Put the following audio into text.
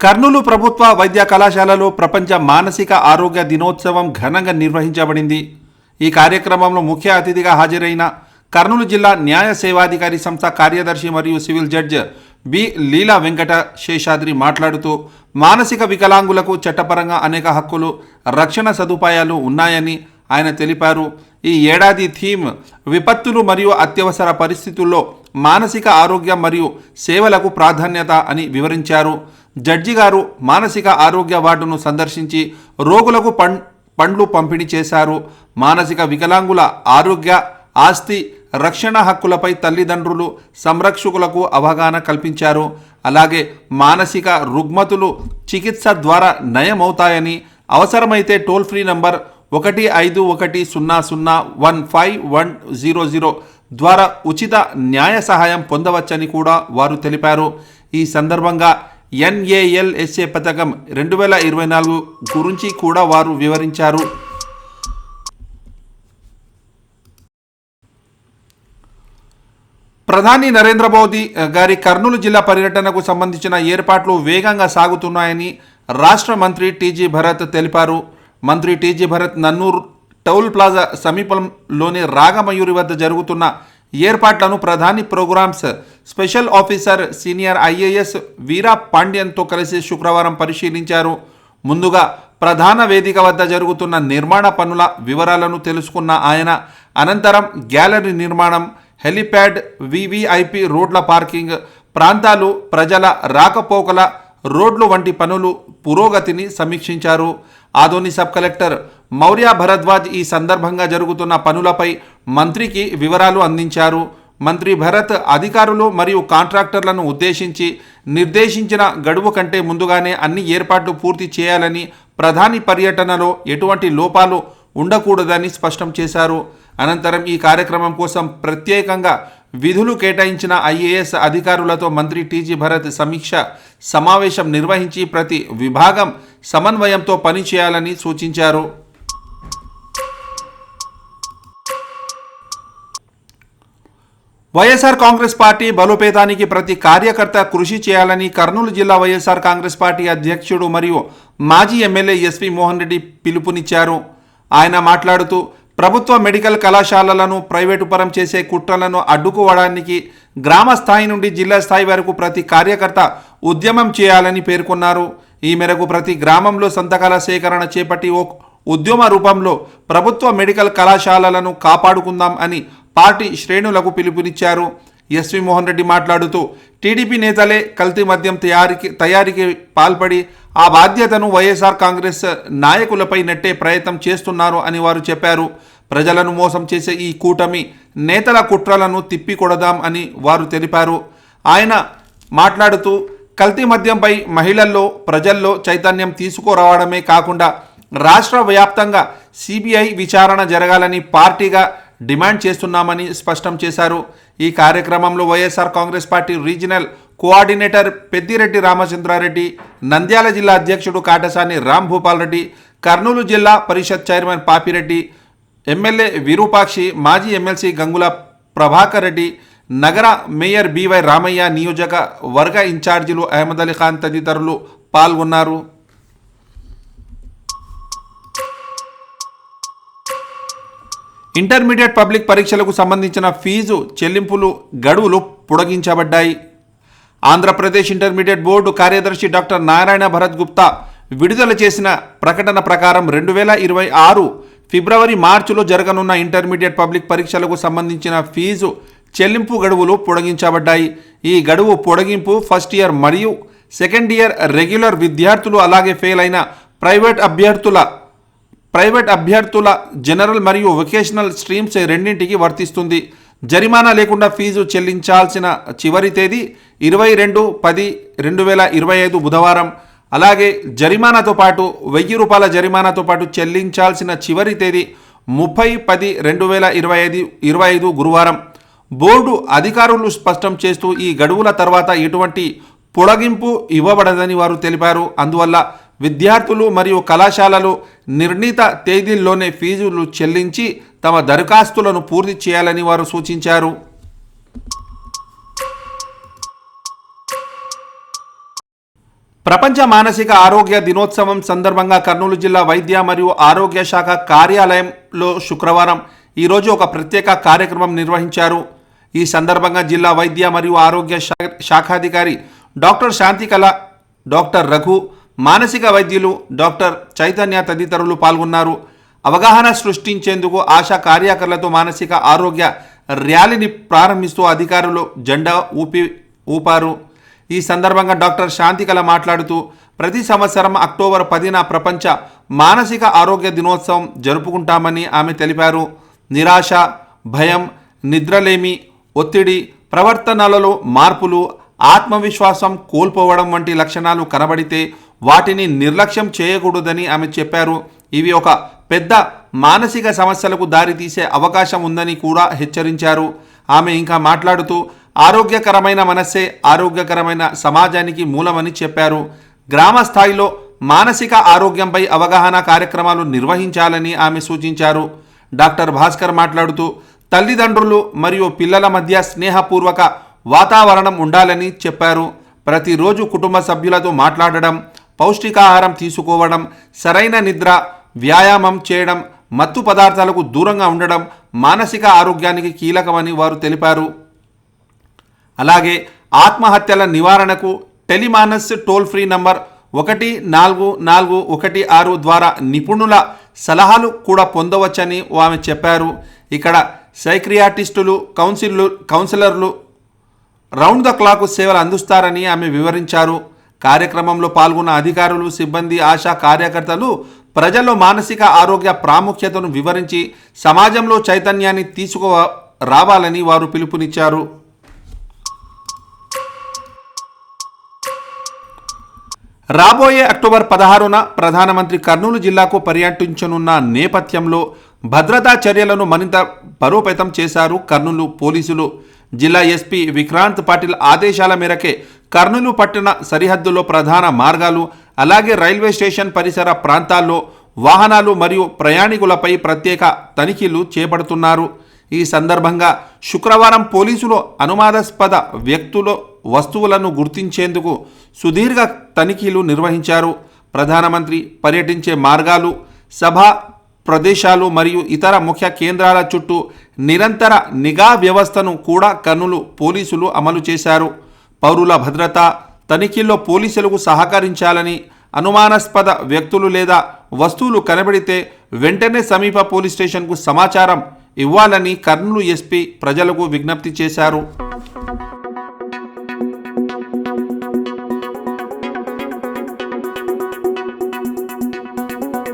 కర్నూలు ప్రభుత్వ వైద్య కళాశాలలో ప్రపంచ మానసిక ఆరోగ్య దినోత్సవం ఘనంగా నిర్వహించబడింది. ఈ కార్యక్రమంలో ముఖ్య అతిథిగా హాజరైన కర్నూలు జిల్లా న్యాయ సేవాధికారి సంస్థ కార్యదర్శి మరియు civil judge B Leela Venkata Seshadri మాట్లాడుతూ మానసిక వికలాంగులకు చట్టపరంగా అనేక హక్కులు రక్షణ సదుపాయాలు ఉన్నాయని ఆయన తెలిపారు. ఈ ఏడాది థీమ్ విపత్తులు మరియు అత్యవసర పరిస్థితుల్లో మానసిక ఆరోగ్యం మరియు సేవలకు ప్రాధాన్యత అని వివరించారు. జడ్జి గారు మానసిక ఆరోగ్య వార్డును సందర్శించి రోగులకు పం పండ్లు పంపిణీ చేశారు. మానసిక వికలాంగుల ఆరోగ్య ఆస్తి రక్షణ హక్కులపై తల్లిదండ్రులు సంరక్షకులకు అవగాహన కల్పించారు. అలాగే మానసిక రుగ్మతులు చికిత్స ద్వారా నయమవుతాయని అవసరమైతే టోల్ ఫ్రీ నంబర్ ఒకటి ఐదు ఒకటి సున్నా సున్నా one five one zero zero ద్వారా ఉచిత న్యాయ సహాయం పొందవచ్చని కూడా వారు తెలిపారు. ఈ సందర్భంగా ఎన్ఏఎల్ఎస్ఏ పథకం రెండు వేల ఇరవై నాలుగు గురించి కూడా వారు వివరించారు. ప్రధాని నరేంద్ర మోదీ గారి కర్నూలు జిల్లా పర్యటనకు సంబంధించిన ఏర్పాట్లు వేగంగా సాగుతున్నాయని రాష్ట్ర మంత్రి టీజీ భరత్ తెలిపారు. మంత్రి TG Bharat Nannur toll plaza సమీపంలోని రాగమయూరి వద్ద జరుగుతున్న ఏర్పాట్లను ప్రధాని programs special officer senior IAS Veera పాండ్యన్తో కలిసి శుక్రవారం పరిశీలించారు. ముందుగా ప్రధాన వేదిక వద్ద జరుగుతున్న నిర్మాణ పనుల వివరాలను తెలుసుకున్న ఆయన అనంతరం గ్యాలరీ నిర్మాణం హెలిప్యాడ్ వివిఐపి రోడ్ల పార్కింగ్ ప్రాంతాలు ప్రజల రాకపోకల రోడ్లు వంటి పనులు పురోగతిని సమీక్షించారు. ఆదోని సబ్ కలెక్టర్ మౌర్య భరద్వాజ్ ఈ సందర్భంగా జరుగుతున్న పనులపై మంత్రికి వివరాలు అందించారు. మంత్రి భరత్ అధికారులు మరియు కాంట్రాక్టర్లను ఉద్దేశించి నిర్దేశించిన గడువు కంటే ముందుగానే అన్ని ఏర్పాట్లు పూర్తి చేయాలని ప్రధాని పర్యటనలో ఎటువంటి లోపాలు ఉండకూడదని స్పష్టం చేశారు. అనంతరం ఈ కార్యక్రమం కోసం ప్రత్యేకంగా విధులు కేటాయించిన ఐఏఎస్ అధికారులతో మంత్రి టీజీ భరత్ సమీక్ష సమావేశం నిర్వహించి ప్రతి విభాగం సమన్వయంతో పనిచేయాలని సూచించారు. వైఎస్ఆర్ కాంగ్రెస్ పార్టీ బలోపేతానికి ప్రతి కార్యకర్త కృషి చేయాలని కర్నూలు జిల్లా వైఎస్ఆర్ కాంగ్రెస్ పార్టీ అధ్యక్షుడు మరియు మాజీ ఎమ్మెల్యే ఎస్వి మోహన్ రెడ్డి పిలుపునిచ్చారు. ఆయన మాట్లాడుతూ ప్రభుత్వ మెడికల్ కళాశాలలను ప్రైవేటు పరం చేసే కుట్రలను అడ్డుకోవడానికి గ్రామ స్థాయి నుండి జిల్లా స్థాయి వరకు ప్రతి కార్యకర్త ఉద్యమం చేయాలని పేర్కొన్నారు. ఈ మేరకు ప్రతి గ్రామంలో సంతకాల సేకరణ చేపట్టి ఓ ఉద్యమ రూపంలో ప్రభుత్వ మెడికల్ కళాశాలలను కాపాడుకుందాం అని పార్టీ శ్రేణులకు పిలుపునిచ్చారు. ఎస్వి మోహన్ రెడ్డి మాట్లాడుతూ టీడీపీ నేతలే కల్తీ మద్యం తయారీకి తయారీకి పాల్పడి ఆ బాధ్యతను వైఎస్ఆర్ కాంగ్రెస్ నాయకులపై నెట్టే ప్రయత్నం చేస్తున్నారు అని వారు చెప్పారు. ప్రజలను మోసం చేసే ఈ కూటమి నేతల కుట్రలను తిప్పికొడదాం అని వారు తెలిపారు. ఆయన మాట్లాడుతూ కల్తీ మద్యంపై మహిళల్లో ప్రజల్లో చైతన్యం తీసుకురావడమే కాకుండా రాష్ట్ర వ్యాప్తంగా సిబిఐ విచారణ జరగాలని పార్టీగా డిమాండ్ చేస్తున్నామని స్పష్టం చేశారు. ఈ కార్యక్రమంలో YSR Congress party regional coordinator Peddireddy Ramachandra Reddy Nandyal జిల్లా అధ్యక్షుడు కాటసాని రామ్ భూపాల్ రెడ్డి కర్నూలు జిల్లా పరిషత్ చైర్మన్ పాపిరెడ్డి ఎమ్మెల్యే విరూపాక్షి మాజీ ఎమ్మెల్సీ గంగుల ప్రభాకర్ రెడ్డి నగర మేయర్ బివై రామయ్య నియోజక వర్గ ఇన్ఛార్జీలు అహ్మద్ అలీ ఖాన్ తదితరులు పాల్గొన్నారు. ఇంటర్మీడియట్ పబ్లిక్ పరీక్షలకు సంబంధించిన ఫీజు చెల్లింపులు గడువులు పొడిగించబడ్డాయి. ఆంధ్రప్రదేశ్ ఇంటర్మీడియట్ బోర్డు కార్యదర్శి డాక్టర్ నారాయణ భరత్ గుప్తా విడుదల చేసిన ప్రకటన ప్రకారం రెండు వేల ఇరవై ఆరు ఫిబ్రవరి మార్చిలో జరగనున్న ఇంటర్మీడియట్ పబ్లిక్ పరీక్షలకు సంబంధించిన ఫీజు చెల్లింపు గడువులు పొడిగించబడ్డాయి. ఈ గడువు పొడిగింపు ఫస్ట్ ఇయర్ మరియు సెకండ్ ఇయర్ రెగ్యులర్ విద్యార్థులు అలాగే ఫెయిల్ అయిన ప్రైవేట్ అభ్యర్థుల ప్రైవేట్ అభ్యర్థుల జనరల్ మరియు వొకేషనల్ స్ట్రీమ్స్ రెండింటికి వర్తిస్తుంది. జరిమానా లేకుండా ఫీజు చెల్లించాల్సిన చివరి తేదీ ఇరవై రెండు పది రెండు వేల ఇరవై ఐదు బుధవారం. అలాగే జరిమానాతో పాటు వెయ్యి రూపాయల జరిమానాతో పాటు చెల్లించాల్సిన చివరి తేదీ ముప్పై పది రెండు వేల ఇరవై ఐదు ఇరవై ఐదు గురువారం. బోర్డు అధికారులు స్పష్టం చేస్తూ ఈ గడువుల తర్వాత ఎటువంటి పొడగింపు ఇవ్వబడదని వారు తెలిపారు. అందువల్ల విద్యార్థులు మరియు కళాశాలలు నిర్ణీత తేదీల్లోనే ఫీజులు చెల్లించి తమ దరఖాస్తులను పూర్తి చేయాలని వారు సూచించారు. ప్రపంచ మానసిక ఆరోగ్య దినోత్సవం సందర్భంగా కర్నూలు జిల్లా వైద్య మరియు ఆరోగ్య శాఖ కార్యాలయంలో శుక్రవారం ఈరోజు ఒక ప్రత్యేక కార్యక్రమం నిర్వహించారు. ఈ సందర్భంగా జిల్లా వైద్య మరియు ఆరోగ్య శా- శాఖాధికారి డాక్టర్ శాంతికళ డాక్టర్ రఘు మానసిక వైద్యులు డాక్టర్ చైతన్య తదితరులు పాల్గొన్నారు. అవగాహన సృష్టించేందుకు ఆశా కార్యకర్తలతో మానసిక ఆరోగ్య ర్యాలీని ప్రారంభిస్తూ అధికారులు జెండా ఊపి ఊపారు. ఈ సందర్భంగా డాక్టర్ శాంతికళ మాట్లాడుతూ ప్రతి సంవత్సరం అక్టోబర్ పదిన ప్రపంచ మానసిక ఆరోగ్య దినోత్సవం జరుపుకుంటామని ఆమె తెలిపారు. నిరాశ భయం నిద్రలేమి ఒత్తిడి ప్రవర్తనలలో మార్పులు ఆత్మవిశ్వాసం కోల్పోవడం వంటి లక్షణాలు కనబడితే వాటిని నిర్లక్ష్యం చేయకూడదని ఆమె చెప్పారు. ఇవి ఒక పెద్ద మానసిక సమస్యలకు దారితీసే అవకాశం ఉందని కూడా హెచ్చరించారు. ఆమె ఇంకా మాట్లాడుతూ ఆరోగ్యకరమైన మనస్సే ఆరోగ్యకరమైన సమాజానికి మూలమని చెప్పారు. గ్రామ స్థాయిలో మానసిక ఆరోగ్యంపై అవగాహన కార్యక్రమాలు నిర్వహించాలని ఆమె సూచించారు. డాక్టర్ భాస్కర్ మాట్లాడుతూ తల్లిదండ్రులు మరియు పిల్లల మధ్య స్నేహపూర్వక వాతావరణం ఉండాలని చెప్పారు. ప్రతిరోజు కుటుంబ సభ్యులతో మాట్లాడడం పౌష్టికాహారం తీసుకోవడం సరైన నిద్ర వ్యాయామం చేయడం మత్తు పదార్థాలకు దూరంగా ఉండడం మానసిక ఆరోగ్యానికి కీలకమని వారు తెలిపారు. అలాగే ఆత్మహత్యల నివారణకు టెలిమానస్ టోల్ ఫ్రీ నంబర్ ఒకటి నాలుగు నాలుగు ఒకటి ఆరు ద్వారా నిపుణుల సలహాలు కూడా పొందవచ్చని ఆమె చెప్పారు. ఇక్కడ సైక్రియాటిస్టులు కౌన్సిల్ కౌన్సిలర్లు రౌండ్ ద క్లాక్ సేవలు అందిస్తారని ఆమె వివరించారు. కార్యక్రమంలో పాల్గొన్న అధికారులు సిబ్బంది ఆశా కార్యకర్తలు ప్రజల్లో మానసిక ఆరోగ్య ప్రాముఖ్యతను వివరించి సమాజంలో చైతన్యాన్ని తీసుకు రావాలని వారు పిలుపునిచ్చారు. రాబోయే అక్టోబర్ పదహారున ప్రధానమంత్రి కర్నూలు జిల్లాకు పర్యటించనున్న నేపథ్యంలో భద్రతా చర్యలను మరింత బలోపేతం చేశారు కర్నూలు పోలీసులు. జిల్లా ఎస్పీ విక్రాంత్ పాటిల్ ఆదేశాల మేరకే కర్నూలు పట్టణ సరిహద్దులో ప్రధాన మార్గాలు అలాగే రైల్వే స్టేషన్ పరిసర ప్రాంతాల్లో వాహనాలు మరియు ప్రయాణికులపై ప్రత్యేక తనిఖీలు చేపడుతున్నారు. ఈ సందర్భంగా శుక్రవారం పోలీసులు అనుమానాస్పద వ్యక్తులు వస్తువులను గుర్తించేందుకు సుదీర్ఘ తనిఖీలు నిర్వహించారు. ప్రధానమంత్రి పర్యటించే మార్గాలు సభ ప్రదేశాలు మరియు ఇతర ముఖ్య కేంద్రాల చుట్టూ నిరంతర నిఘా వ్యవస్థను కూడా కర్నూలు పోలీసులు అమలు చేశారు. పౌరుల భద్రత తనిఖీల్లో పోలీసులకు సహకరించాలని అనుమానాస్పద వ్యక్తులు లేదా వస్తువులు కనబడితే వెంటనే సమీప పోలీస్ స్టేషన్కు సమాచారం ఇవ్వాలని కర్నూలు ఎస్పీ ప్రజలకు విజ్ఞప్తి చేశారు.